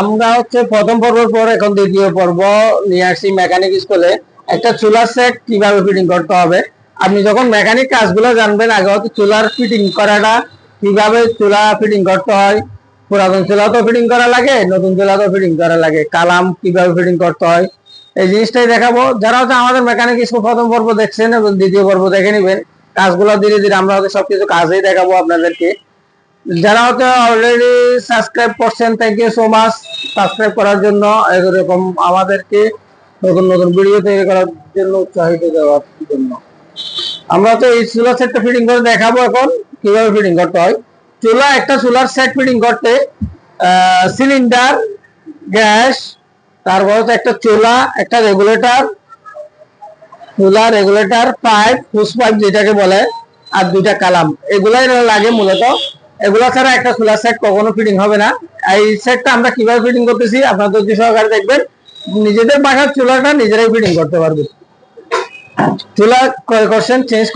আমরা হচ্ছে প্রথম পর্বের পর এখন দ্বিতীয় পর্ব নিয়ে আসছি মেকানিক স্কুলে একটা চুলার সেট কীভাবে ফিটিং করতে হবে? আপনি যখন মেকানিক কাজগুলো জানবেন, আগে হচ্ছে চুলার ফিটিং করাটা কীভাবে চুলা ফিটিং করতে হয়? পুরাতন চুলা তো ফিটিং করা লাগে, নতুন চুলা তো ফিটিং করা লাগে। কালাম কীভাবে ফিটিং করতে হয়? এই জিনিসটাই দেখাবো। যারা হচ্ছে আমাদের মেকানিক স্কুল প্রথম পর্ব দেখছেন এবং দ্বিতীয় পর্ব দেখে নেবেন, কাজগুলো ধীরে ধীরে আমরা হচ্ছে সবকিছু কাজেই দেখাবো আপনাদেরকে। যারা হয়তো অলরেডি সাবস্ক্রাইব করছেন thank you so much subscribe করার জন্য। এরকম আমাদেরকে নতুন নতুন ভিডিও তৈরি করার জন্য উৎসাহিত দেওয়ার জন্য। আমরা তো এই চুলা সেটটা ফিটিং করে দেখাবো এখন, কীভাবে ফিটিং করতে হয়। চুলা, একটা চুলার সেট ফিটিং করতে সিলিন্ডার গ্যাস, তারপর হচ্ছে একটা চুলা, একটা রেগুলেটর চুলা রেগুলেটর পাইপ হুস পাইপ যেটাকে বলে, আর দুইটা কালাম। এগুলাই লাগে মূলত এগুলো ছাড়া একটা চুলার সেট কখনো ফিটিং হবে না। এই সেটটা আমরা কীভাবে ফিটিং করতেছি, আপনার ধৈর্য সহকারে দেখবেন। নিজেদের বাসার চুলাটা নিজেরাই ফিটিং করতে পারবে। চুলা ক্রয় করছেন চেঞ্জ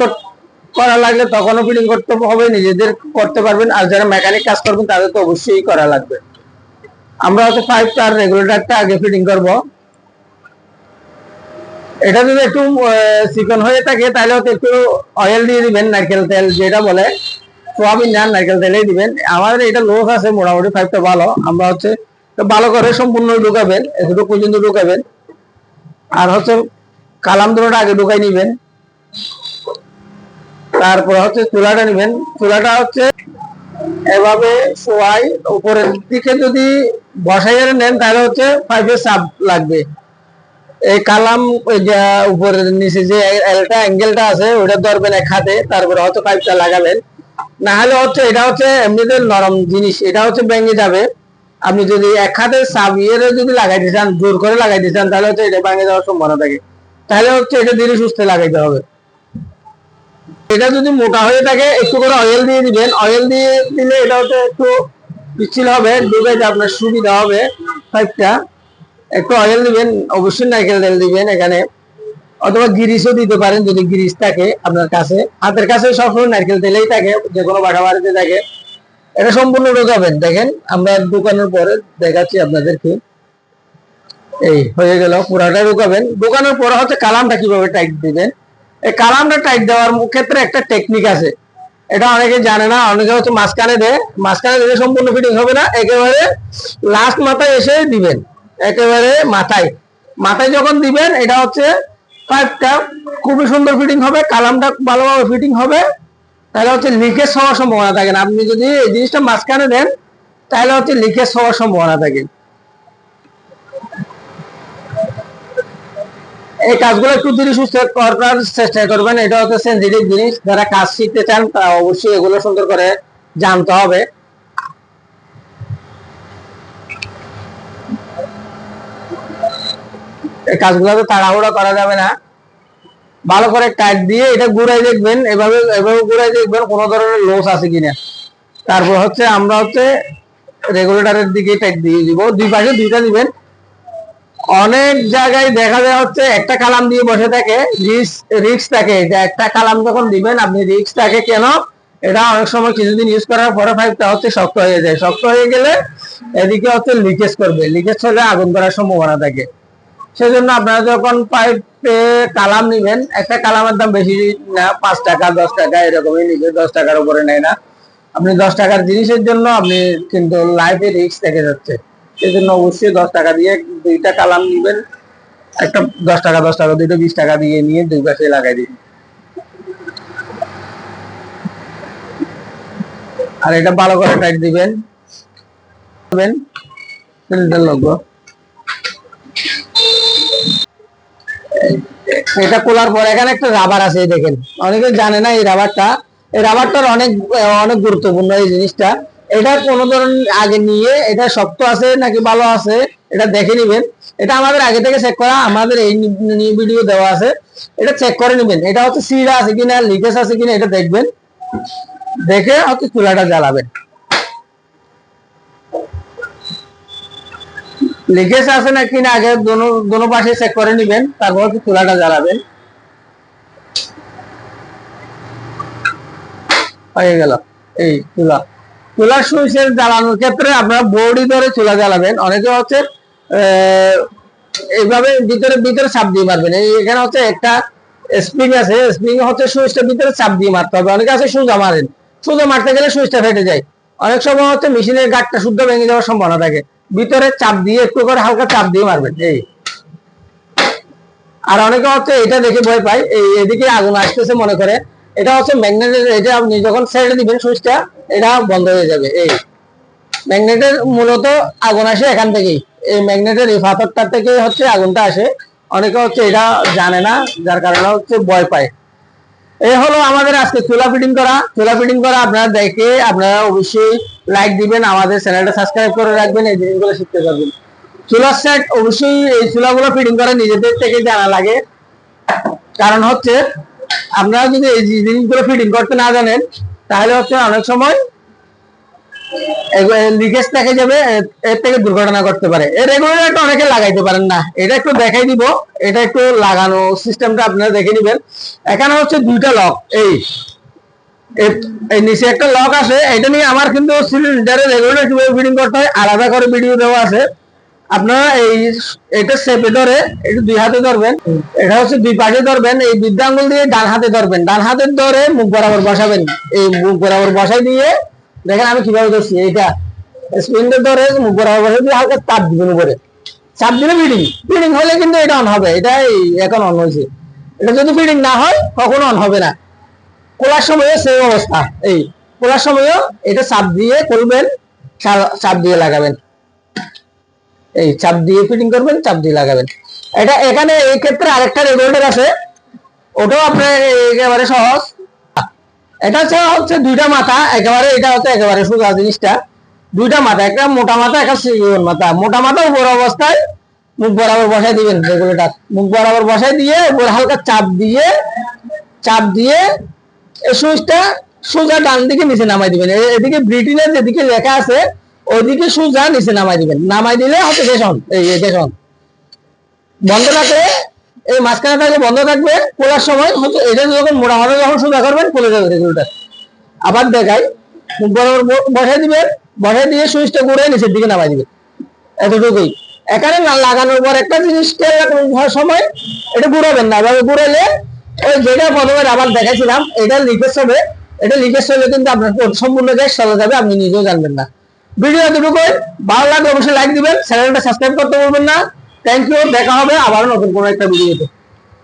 করা লাগলে তখনও ফিটিং করতে হবে, নিজেদের করতে পারবেন। আর যারা মেকানিক কাজ করবেন, তাদের তো অবশ্যই করা লাগবে। আমরা হচ্ছে ফাইভ স্টার রেগুলেটরটা আগে ফিটিং করব। এটা যদি একটু চিকন হয়ে থাকে, তাহলে হয়তো একটু অয়েল দিয়ে দিবেন, নারকেল তেল যেটা বলে। সোয়াবিন যান নারকেল তেলেই দিবেন। আমাদের এটা আছে, মোটামুটি ফাইভটা ভালো। আমরা হচ্ছে ভালো করে সম্পূর্ণ ঢুকাবেন, এতটুকু পর্যন্ত ঢুকাবেন। আর হচ্ছে কালাম দুটোটা আগে ঢুকাই নিবেন। হচ্ছে চুলাটা নিবেন। চুলাটা হচ্ছে এভাবে শোয়াই উপরের দিকে যদি বসাইয়ে নেন, তাহলে হচ্ছে ফাইভের সাপ লাগবে। এই কালাম উপরের নিচে যে এলটা, অ্যাঙ্গেলটা আছে, ওটা ধরবেন এক হাতে, তারপরে হয়তো পাইপটা লাগাবেন। না হলে হচ্ছে এটা হচ্ছে এমনিতে নরম জিনিস, এটা হচ্ছে ভেঙে যাবে। আপনি যদি এক হাতে সাবিয়ে যদি লাগাইতে চান, জোর করে লাগাইতে চান, তাহলে হচ্ছে এটা ভেঙে যাওয়ার সম্ভাবনা থাকে। তাহলে হচ্ছে এটা ধীরে সুস্থে লাগাইতে হবে। এটা যদি মোটা হয়ে থাকে, একটু করে অয়েল দিয়ে দিবেন। অয়েল দিয়ে দিলে এটা হচ্ছে একটু পিচ্ছিল হবে ডুবে আপনার সুবিধা হবে। পাইপটা, একটু অয়েল দিবেন, অবশ্যই নারকেল তেল দিবেন এখানে। অথবা গিরিশও দিতে পারেন যদি গিরিশ থাকে আপনার কাছে। হাতের কাছে সবসময় নারকেল তেলেই থাকে, যে কোনো বাসা বাড়িতে থাকে। এটা সম্পূর্ণ ঢোকাবেন দেখেন, আমরা দোকানের পরে দেখাচ্ছি আপনাদেরকে। এই হয়ে গেল, পুরাটা ঢুকাবেন ঢুকানোর পরে হচ্ছে কালামটা কীভাবে টাইট দিবেন? এই কালামটা টাইট দেওয়ার ক্ষেত্রে একটা টেকনিক আছে। এটা অনেকে জানে না, অনেকে হচ্ছে মাঝখানে দেয়। মাঝখানে দিলে সম্পূর্ণ ফিটিং হবে না, একেবারে লাস্ট মাথায় এসে দিবেন। একেবারে মাথায়। মাথায় যখন দিবেন, এটা হচ্ছে পাইপটা খুবই সুন্দর ফিটিং হবে, কালামটা ভালোভাবে ফিটিং হবে। তাহলে হচ্ছে লিকেজ হওয়ার সম্ভাবনা থাকে না। আপনি যদি এই জিনিসটা মাঝখানে দেন, তাহলে হচ্ছে লিকেজ হওয়ার সম্ভাবনা থাকে। এই কাজগুলো একটু ধীরে সুস্থ করার চেষ্টা করবেন। এটা হচ্ছে সেন্সিটিভ জিনিস। যারা কাজ শিখতে চান তা অবশ্যই এগুলো সুন্দর করে জানতে হবে। কাজগুলো তো তাড়াহুড়া করা যাবে না। ভালো করে টাইট দিয়ে এটা ঘুরাই দেখবেন, এভাবে এভাবে ঘুরাই দেখবেন কোনো ধরনের লস আছে কিনা। তারপর হচ্ছে আমরা হচ্ছে রেগুলেটরের দিকে টাইট দিয়ে দিব। দুই পাশে দুইটা দিবেন। অনেক জায়গায় দেখা যায় হচ্ছে একটা কালাম দিয়ে বসে থাকে রিক্স থাকে। একটা কালাম যখন দিবেন, আপনি রিক্স থাকে কেন? এটা অনেক সময় কিছুদিন ইউজ করার পরে পাইপটা হচ্ছে শক্ত হয়ে যায়। শক্ত হয়ে গেলে এদিকে হচ্ছে লিকেজ করবে। লিকেজ হলে আগুন করার সম্ভাবনা থাকে। সেজন্য আপনারা যখন পাইপে কালাম নিবেন, একটা কালামের দাম বেশি না, পাঁচ টাকা, দশ টাকা, এরকমই নিবে, দশ টাকার উপরে নেয় না। আপনি দশ টাকার জিনিসের জন্য আপনি কিন্তু লাইফে রিক্স থেকে যাচ্ছে। সেই জন্য অবশ্যই দশ টাকা দিয়ে দুইটা কালাম নিবেন, একটা দশ টাকা দশ টাকা, দুইটা বিশ টাকা দিয়ে নিয়ে দুই পাশে লাগাই দিন। আর এটা ভালো করে টাইট দিবেন। দিবেন। সিলিন্ডার এটা খোলার পর, এখানে একটা রাবার আছে দেখেন। অনেকে জানে না এই রাবারটা এই রাবারটার অনেক অনেক গুরুত্বপূর্ণ এই জিনিসটা। এটা কোনো ধরনের আগে নিয়ে, এটা শক্ত আছে নাকি ভালো আছে, এটা দেখে নিবেন। এটা আমাদের আগে থেকে চেক করা, আমাদের এই নিউ ভিডিও দেওয়া আছে। এটা চেক করে নেবেন। এটা হচ্ছে সিডা আছে কিনা লিকেজ আছে কিনা, এটা দেখবেন। দেখে হচ্ছে চুলাটা জ্বালাবেন। লিকেজ আছে না? কিনা আগে দোনো পাশে চেক করে নিবেন, তারপর চুলাটা জ্বালাবেন। হয়ে গেল। এই চুলা। চুলার সুইচের জ্বালানোর ক্ষেত্রে আপনারা বডি ধরে চুলা জ্বালাবেন। অনেকে হচ্ছে এইভাবে ভিতরে ভিতরে চাপ দিয়ে মারবেন। এখানে হচ্ছে একটা স্প্রিং আছে। স্প্রিং হচ্ছে সুইচটা ভিতরে চাপ দিয়ে মারতে হবে। অনেকে আছে সোজা মারেন। সোজা মারতে গেলে সুইচটা ফেটে যায়। অনেক সময় হচ্ছে মেশিনের গাঠটা শুদ্ধ ভেঙে যাওয়ার সম্ভাবনা থাকে। ভিতরে চাপ দিয়ে, একটু করে হালকা চাপ দিয়ে মারবেন, এই। আর অনেকে হচ্ছে এটা দেখে ভয় পায়, এই এদিকে আগুন আসতেছে মনে করে। এটা হচ্ছে ম্যাগনেটের, এটা আপনি যখন ছেড়ে দিবেন সুইচটা, এটা বন্ধ হয়ে যাবে, এই। ম্যাগনেটের মূলত আগুন আসে এখান থেকেই, এই ম্যাগনেটের এই পাথরটা থেকে হচ্ছে আগুনটা আসে। অনেকে হচ্ছে এটা জানে না, যার কারণে হচ্ছে ভয় পায়। এই হলো আমাদের আজকে চুলা ফিটিং করা চুলা ফিটিং করা, আপনারা দেখে আপনারা অবশ্যই লাইক দিবেন, আমাদের চ্যানেলটা সাবস্ক্রাইব করে রাখবেন, এই জিনিসগুলো শিখতে পারবেন। চুলার সেট অবশ্যই এই চুলাগুলো ফিটিং করা নিজেদের থেকে জানা লাগে। কারণ হচ্ছে, আপনারা যদি এই জিনিসগুলো ফিটিং করতে না জানেন, তাহলে হচ্ছে অনেক সময় লিকেজ থেকে যাবে এর থেকে দুর্ঘটনা করতে পারে। এই রেগুলেটরটা অনেকে লাগাইতে পারেন না। এটা একটু দেখাই দিব। এটা একটু লাগানো সিস্টেমটা আপনারা দেখে নেবেন। এখানে হচ্ছে দুইটা লক এই এই নিচে একটা লক আছে। এটা নিয়ে আমার কিন্তু সিলিন্ডারের রেগুলেটর কীভাবে ফিটিং করতে হয়। আলাদা করে ভিডিও দেওয়া আছে। আপনারা এই, এটা চেপে ধরে, একটু দুই হাতে ধরবেন। এটা হচ্ছে দুই পাশে ধরবেন। এই বৃদ্ধ আঙ্গুল দিয়ে ডান হাতে ধরবেন। ডান হাতে ধরে মুখ বরাবর বসাবেন। এই মুখ বরাবর বসাই দিয়ে দেখেন আমি কীভাবে ধরছি, এইটা স্প্রিংটা ধরে বরাবর হালকা চাপ দিবেন উপরে। চাপ দিলে ফিটিং ফিটিং হলে কিন্তু এটা অন হবে এটা এই এখন অন হয়েছে। এটা যদি ফিটিং না হয়, কখনো অন হবে না। খোলার সময়ও সেই অবস্থা, এই খোলার সময়ও এটা চাপ দিয়ে করবেন চাপ দিয়ে লাগাবেন। এই চাপ দিয়ে ফিটিং করবেন, চাপ দিয়ে লাগাবেন। এটা এখানে এই ক্ষেত্রে আরেকটা রেগুলেটর আছে, ওটাও আপনার একেবারে সহজ। এটা হচ্ছে হচ্ছে দুইটা মাথা, একেবারে এটা হচ্ছে একেবারে সোজা জিনিসটা। দুইটা মাথা, একটা মোটা মাথা, একটা চিকন মাথা। মোটা মাথা উপর অবস্থায় মুখ বরাবর বসাই দিবেন রেগুলেটর। মুখ বরাবর বসাই দিয়ে উপর হালকা চাপ দিয়ে চাপ দিয়ে সুইচটা সোজা ডান দিকে নিচে নামাই দিবেন। এদিকে ব্রিটেনের যেদিকে লেখা আছে ওইদিকে সোজা নিচে নামাই দিবেন। নামাই দিলে হচ্ছে দেশন এই দেশন বন্ধ রাখলে এই মাঝখানে থাকলে বন্ধ থাকবে, খোলার সময় হয়তো এটা যখন মোটা মাথা যখন সোজা করবেন, খুলে যাবে রেগুলেটার আবার দেখাই, বরাবর বসাই দিবেন, বসাই দিয়ে সুইচটা ঘুরে নিচের দিকে নামাই দিবেন। এতটুকুই। এখানে লাগানোর পর একটা জিনিস খেয়াল সময় এটা ঘুরাবেন না। এভাবে ঘুরাইলে ওই যেটা প্রথমে আবার দেখাইছিলাম, এটা লিকেজ হবে। এটা লিকেজ হলে কিন্তু আপনার সম্পূর্ণ গ্যাস চলে যাবে, আপনি নিজেও জানবেন না। ভিডিও এতটুকুই। ভালো লাগলে অবশ্যই লাইক দিবেন, চ্যানেলটা সাবস্ক্রাইব করতে বলবেন না। থ্যাংক ইউ দেখা হবে আবার নতুন কোনো একটা ভিডিওতে